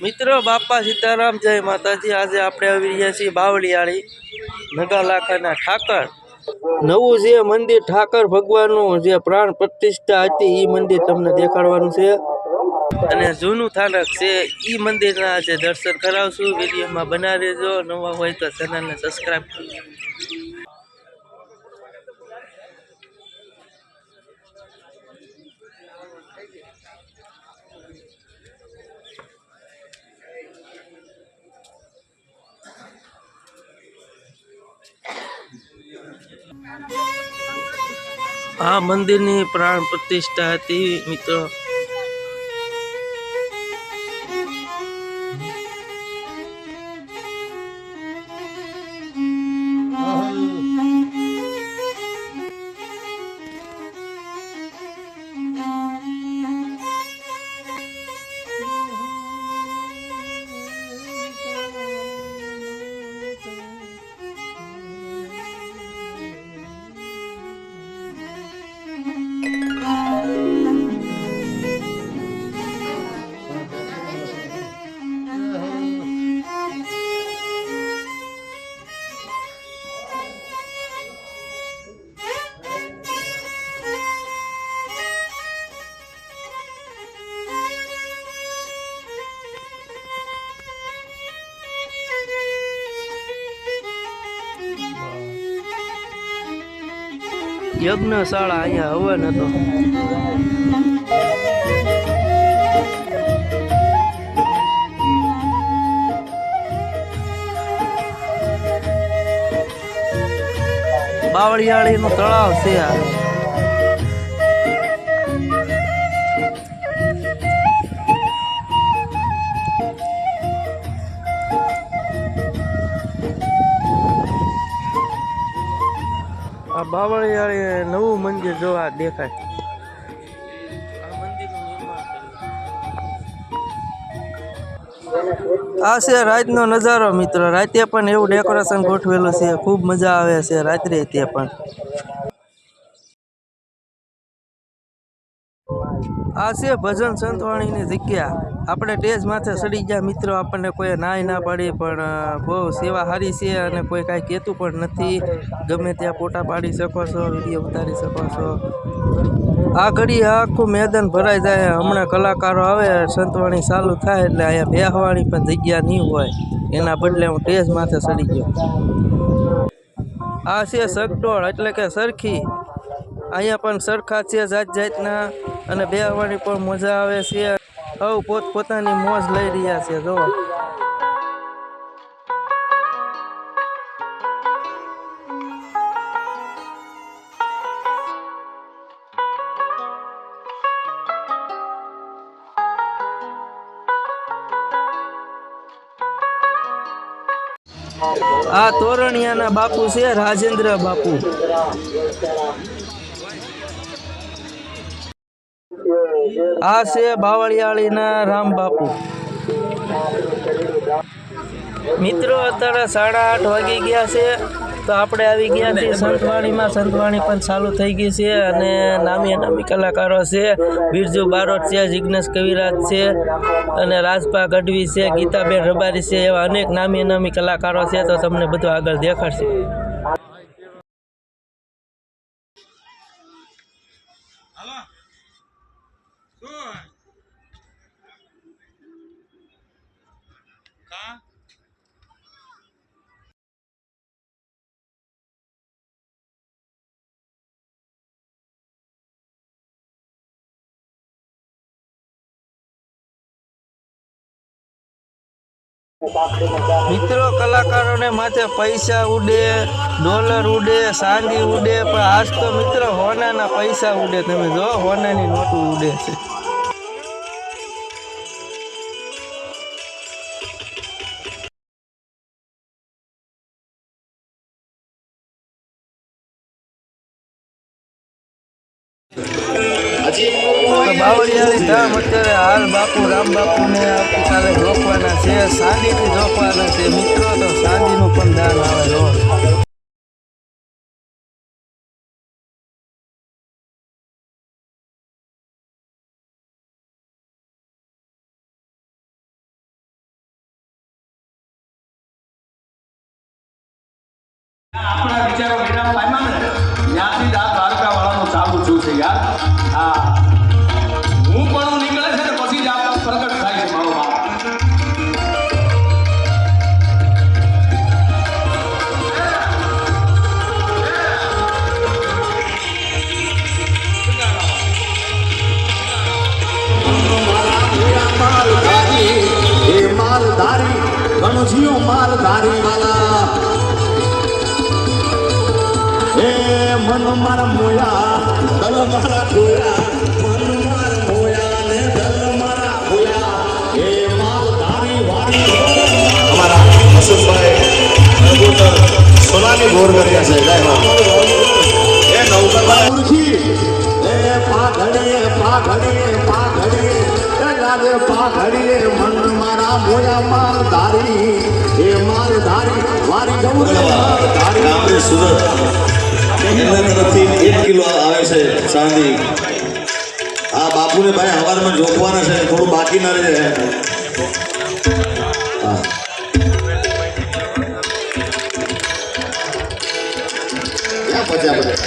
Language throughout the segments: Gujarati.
મિત્રો, બાપા સીતારામ, જય માતાજી. આજે આપણે આવી રહ્યા છીએ બાવળિયાળી નગાલાખાના ઠાકર. નવું જે મંદિર ઠાકર ભગવાનનું જે પ્રાણ પ્રતિષ્ઠા હતી એ મંદિર તમને દેખાડવાનું છે. અને જૂનું થાનક છે એ મંદિરના આજે દર્શન કરાવશું. વિડીયોમાં બના રહેજો નવા હોય તો ચેનલને સબસ્ક્રાઈબ કરજો આ મંદિરની પ્રાણ પ્રતિષ્ઠા હતી મિત્રો. યજ્ઞશાળા અહીંયા હવન બાવળિયાળી બાવળિયાળીનું તળાવ છે આ. નવું આ દેખાય. આ છે રાતનો નજારો મિત્રો. રાતે પણ એવું ડેકોરેશન ગોઠવેલું છે. ખૂબ મજા આવે છે રાત્રે તે પણ. આ છે ભજન સંતવાણીની જગ્યા. આપણે ટેજ માથે ચડી ગયા મિત્રો, આપણને કોઈ નાય ના પાડી, પણ બહુ સેવા સારી છે અને કોઈ કાંઈ કહેતું પણ નથી. ગમે ત્યાં ફોટા પાડી શકો છો, વીડિયો ઉતારી શકો છો. આ ઘડી આખું મેદાન ભરાઈ જાય. હમણાં કલાકારો આવે સંતવાણી ચાલુ થાય એટલે અહીંયા બેહવાની પણ જગ્યા નહીં હોય. એના બદલે હું ટેજ માથે ચડી ગયો. આ છે સગડોળ એટલે કે સરખી. અહીંયા પણ સરખા છે જાત જાતના અને બેહવાની પણ મજા આવે છે. સૌ પોત પોતાની મોજ લઈ રહ્યા છે જો આ તોરણિયાના બાપુ છે રાજેન્દ્ર બાપુ. આ છે બાવળિયાળીના રામ બાપુ. મિત્રો, અત્યારે સાડા આઠ વાગી ગયા છે. તો આપણે આવી ગયા છીએ સંતવાણીમાં સંતવાણી પણ ચાલુ થઈ ગઈ છે અને નામી નામી કલાકારો છે. બિરજુ બારોટ છે જિજ્ઞેશ કવિરાજ છે અને રાજપા ગઢવી છે, ગીતાબેન રબારી છે એવા અનેક નામી નામી કલાકારો છે. તો તમને બધું આગળ દેખાડશે. Good. મિત્રો, કલાકારોને માથે પૈસા ઉડે, ડોલર ઉડે ચાંદી ઉડે, પણ આજ તો મિત્રો હોનાના પૈસા ઉડે. તમે જો, હોનાની નોટું ઉડે છે. તો બાવળિયાળી ધામ અત્યારે હાલ બાપુ રામ બાપુને આવતીકાલે રોકવાના છે સાંદીથી રોકવાના છે મિત્રો તો સાંદીનું પણ દાન આવે જો આપણા વિચારો વિરામ પામ્યા ને ત્યાંથી ગણજીઓ માલધારી વાલા. એ મન મારા મોયા દલ મારા ખોયા. મન મારા મોયા ને દલ મારા ખોયા. એ માલધારી વાળી અમારા નગોદર સોનાની ગોર કર્યા છે. જય એ નવકરભાઈ એ પાઘડીએ પાઘડીએ. મારા મોયા માલધારી એ માલધારી વારી ગૌર માલધારી ગામડે સુરત એમના તરફથી એક કિલો આવે છે ચાંદી આ બાપુને ભાઈ હવારમાં જોખવાના છે થોડું બાકી ના રહે હા ક્યાં પચ્યા બધા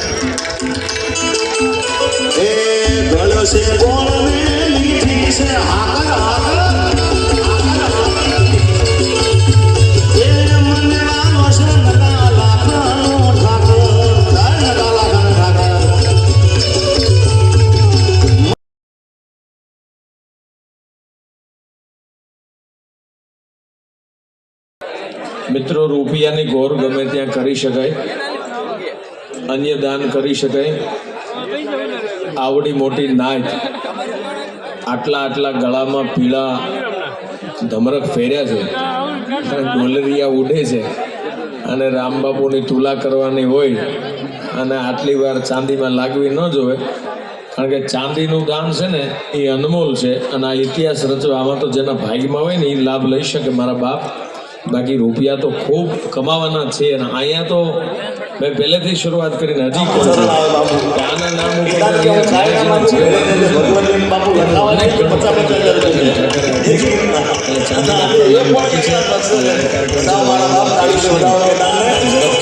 એ ગળ છે ગોળ ને મીઠી છે હાકર હાકર રૂપિયાની ગોર ગમે ત્યાં કરી શકાય. અન્ય દાન કરી શકાય. આવડી મોટી નાચ આટલા આટલા ગળામાં પીળા ધમરક ફેર્યા છે. ડોલરિયા ઉડે છે. અને રામબાપુની તુલા કરવાની હોય અને આટલી વાર ચાંદીમાં લાગવી ન જોવે. કારણ કે ચાંદીનું દાન છે ને, એ અનમોલ છે. અને આ ઇતિહાસ રચવા, આમાં તો જેના ભાગમાં હોય ને, એ લાભ લઈ શકે મારા બાપ. બાકી રૂપિયા તો ખૂબ કમાવાના છે અને અહીંયા તો મેં પહેલેથી શરૂઆત કરીને હજી આના નામ ઉપર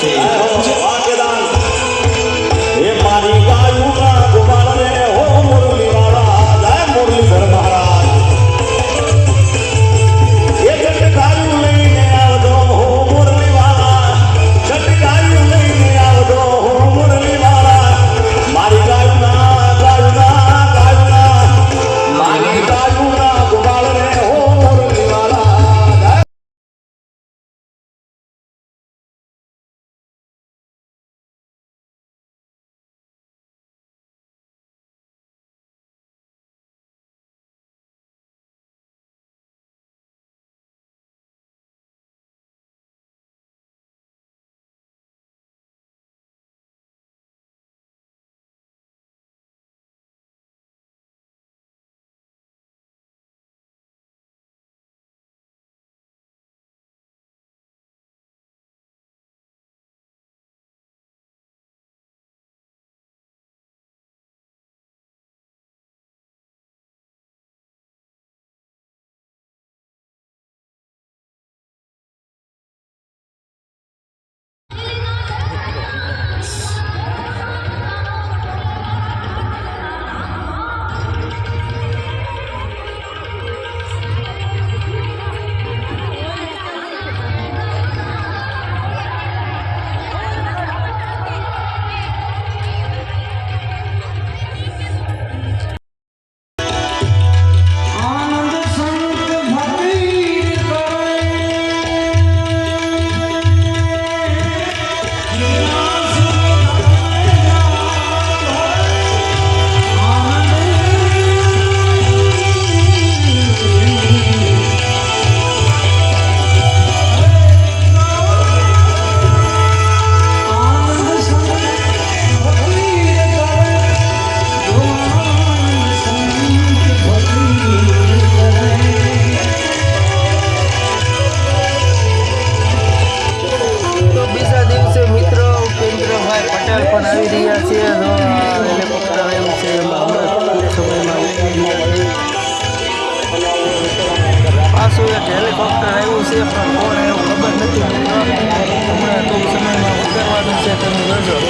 છું એક હેલિકોપ્ટર આવ્યું છે, પણ કોણ એવું ખબર નથી. હમણાં તો સમયમાં ઉતારવાનું છે, તમે જોજો.